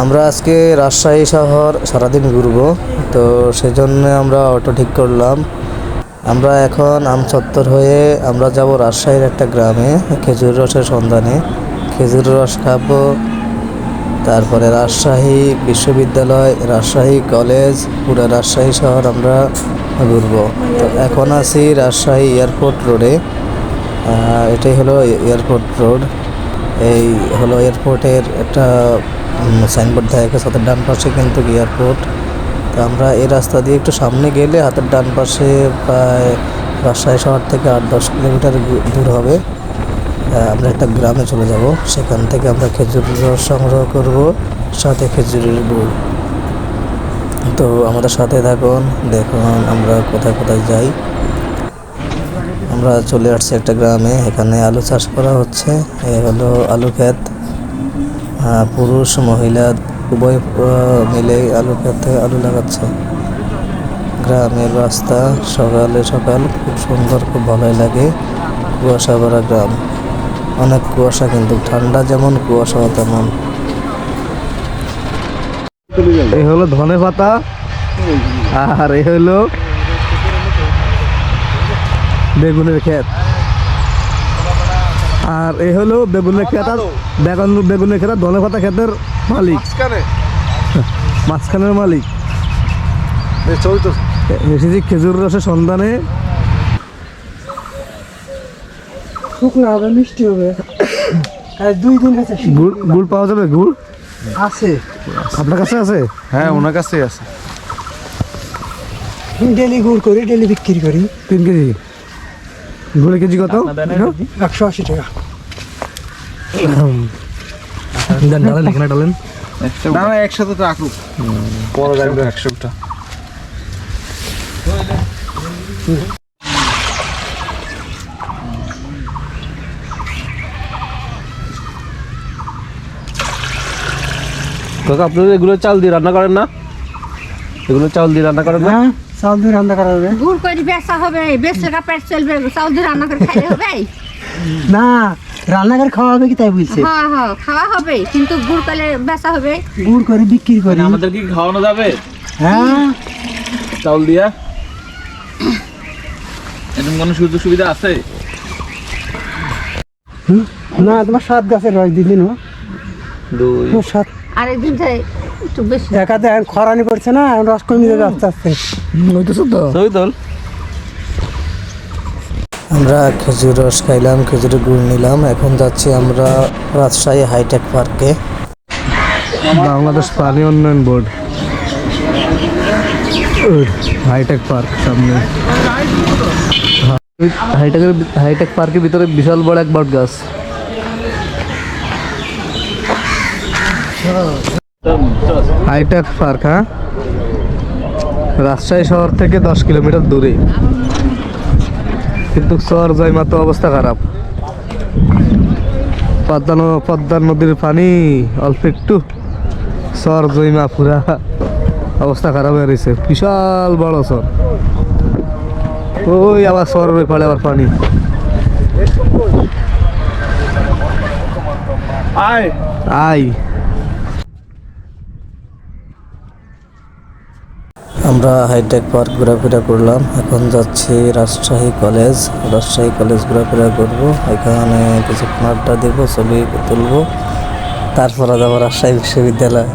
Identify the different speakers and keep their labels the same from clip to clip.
Speaker 1: আমরা আজকে রাজশাহী শহর সারাদিন ঘুরবো, তো সেই জন্য আমরা অটো ঠিক করলাম। আমরা এখন আমচত্বর হয়ে আমরা যাব রাজশাহীর একটা গ্রামে, খেজুর রসের সন্ধানে। খেজুর রস খাব, তারপরে রাজশাহী বিশ্ববিদ্যালয়, রাজশাহী কলেজ, পুরো রাজশাহী শহর আমরা ঘুরবো। তো এখন আছি রাজশাহী এয়ারপোর্ট রোডে এটাই হলো এয়ারপোর্ট রোড। এই হলো এয়ারপোর্টের একটা সাইনবোর্ড দেখা গেছে হাতের ডান পাশে কিন্তু এয়ারপোর্ট। তো আমরা এই রাস্তা দিয়ে একটু সামনে গেলে হাতের ডান পাশে প্রায় রাজশাহী শহর থেকে আট দশ কিলোমিটার দূর হবে। আমরা একটা গ্রামে চলে যাব। সেখান থেকে আমরা খেজুর রস সংগ্রহ করব, সাথে খেজুরের গুড়। তো আমাদের সাথে থাকুন, দেখুন আমরা কোথায় কোথায় যাই। আমরা চলে আসছি একটা গ্রামে এখানে আলু চাষ করা হচ্ছে। এ হলো আলু ক্ষেত। পুরুষ মহিলা উভয় মিলে আলু ক্ষেতে আলু লাগাচ্ছে। গ্রামের রাস্তা সকালে সকাল খুব সুন্দর খুব ভালোই লাগে। কুয়াশা ভরা গ্রাম। অনেক কুয়াশা কিন্তু ঠান্ডা যেমন কুয়াশাও তেমন। এই হলো ধনে পাতা আর এই হলো বেগুনের ক্ষেত। আর এই হলো বেগুনের ক্ষেত আর বেগুন বেগুনের ক্ষেত ধনে পাতা ক্ষেতের মালিক। মাঝখানের মালিক। এসেছি খেজুর রসের সন্ধানে।
Speaker 2: শুকনো হবে মিষ্টি হবে। আর দুই দিন আছে
Speaker 1: গুড় গুড় পাওয়া যাবে? গুড়?
Speaker 2: আছে।
Speaker 1: আপনার কাছে আছে?
Speaker 3: হ্যাঁ ওনার কাছেই আছে।
Speaker 2: ডেলি গুড় করি ডেলি বিক্রি করি।
Speaker 1: তিন কেজি? গুড়ের কেজি কত?
Speaker 2: একশো আশি টাকা।
Speaker 1: দেন ডালেন এখানে ডালেন।
Speaker 3: না না একসাথে তো রাখুক পরে রাখবে একশোটা
Speaker 1: কাকা আপনারা এগুলো চাল দিয়ে রান্না করেন না? এগুলো চাল দিয়ে রান্না করেন না?
Speaker 2: চাল দিয়ে রান্না করা হবে।
Speaker 4: গুড় করে বেচা হবে বেচা পেট চলবে চাউল দিয়ে রান্না করে খাইলে হবে?
Speaker 2: না রান্না করে খাওয়া হবে কি তাই বলছে?
Speaker 4: হ্যাঁ হ্যাঁ খাওয়া হবে কিন্তু গুড় করলে বেচা হবে।
Speaker 2: গুড় করে বিক্রি করি।
Speaker 5: আমাদের কি খাওয়ানো যাবে?
Speaker 2: হ্যাঁ।
Speaker 5: চাউল দিয়া? এরকম কোনো সুযোগ সুবিধা আছে?
Speaker 2: না তোমার সাত গাছের রস দিদি না
Speaker 5: দুই।
Speaker 2: সাত
Speaker 4: আর একদিন যাই একটু বেশি।
Speaker 2: একাতে এখন খরানি পড়ছে না এখন রস কমে যাবে আস্তে আস্তে।
Speaker 1: হইতেছে তো
Speaker 5: ছবি তোল
Speaker 1: আমরা খেজুর রস খাইলাম খেজুরের গুড় নিলাম। এখন যাচ্ছি আমরা রাজশাহী হাইটেক পার্কে। বাংলাদেশ পানি উন্নয়ন বোর্ড। হাইটেক পার্ক সামনে। হাইটেকের হাইটেক পার্কের ভিতরে বিশাল বড় এক বট গাছ হাইটেক পার্ক হ্যাঁ? রাজশাহী শহর থেকে দশ কিলোমিটার দূরে। কিন্তু চর জয়মা তো অবস্থা খারাপ। পদ্মা পদ্মা নদীর পানি অল্প একটু। চর জয়মা পুরা অবস্থা খারাপ হয়ে রয়েছে। বিশাল বড় চর। ওই আবার ওই পাড়ে আবার পানি।
Speaker 3: আয়।
Speaker 1: আই আমরা হাইটেক পার্ক ঘোরাফেরা করলাম। এখন যাচ্ছি রাজশাহী কলেজ রাজশাহী কলেজ ঘোরাফেরা করব। এখানে কিছু আড্ডা দেবো, ছবি তুলবো। তারপরে যাব রাজশাহী বিশ্ববিদ্যালয়।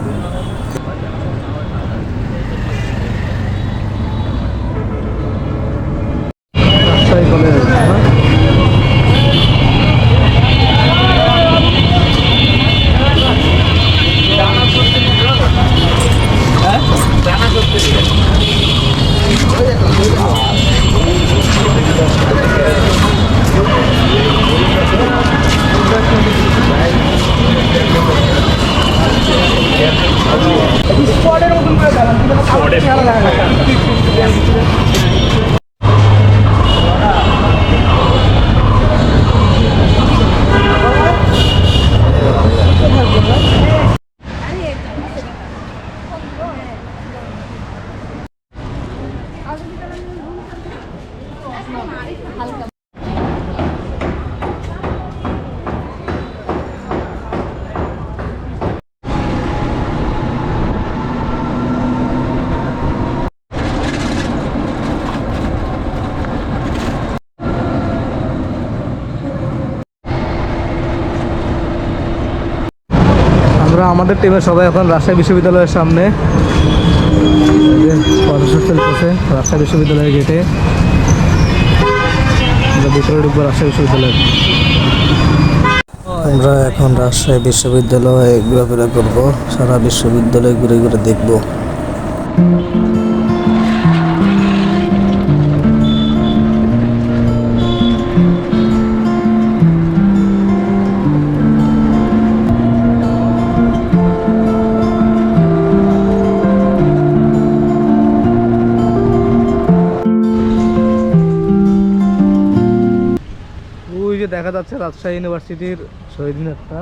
Speaker 1: আমরা
Speaker 6: আমাদের টিমের সবাই এখন রাজশাহী বিশ্ববিদ্যালয়ের সামনে। চলতেছে রাজশাহী বিশ্ববিদ্যালয়ের গেটে আমরা বিশ্ববিদ্যালয়ে। আমরা এখন রাজশাহী বিশ্ববিদ্যালয়ে ঘোরাফেরা করব সারা বিশ্ববিদ্যালয় ঘুরে ঘুরে দেখব। দেখা যাচ্ছে রাজশাহী ইউনিভার্সিটির শহীদ মিনারটা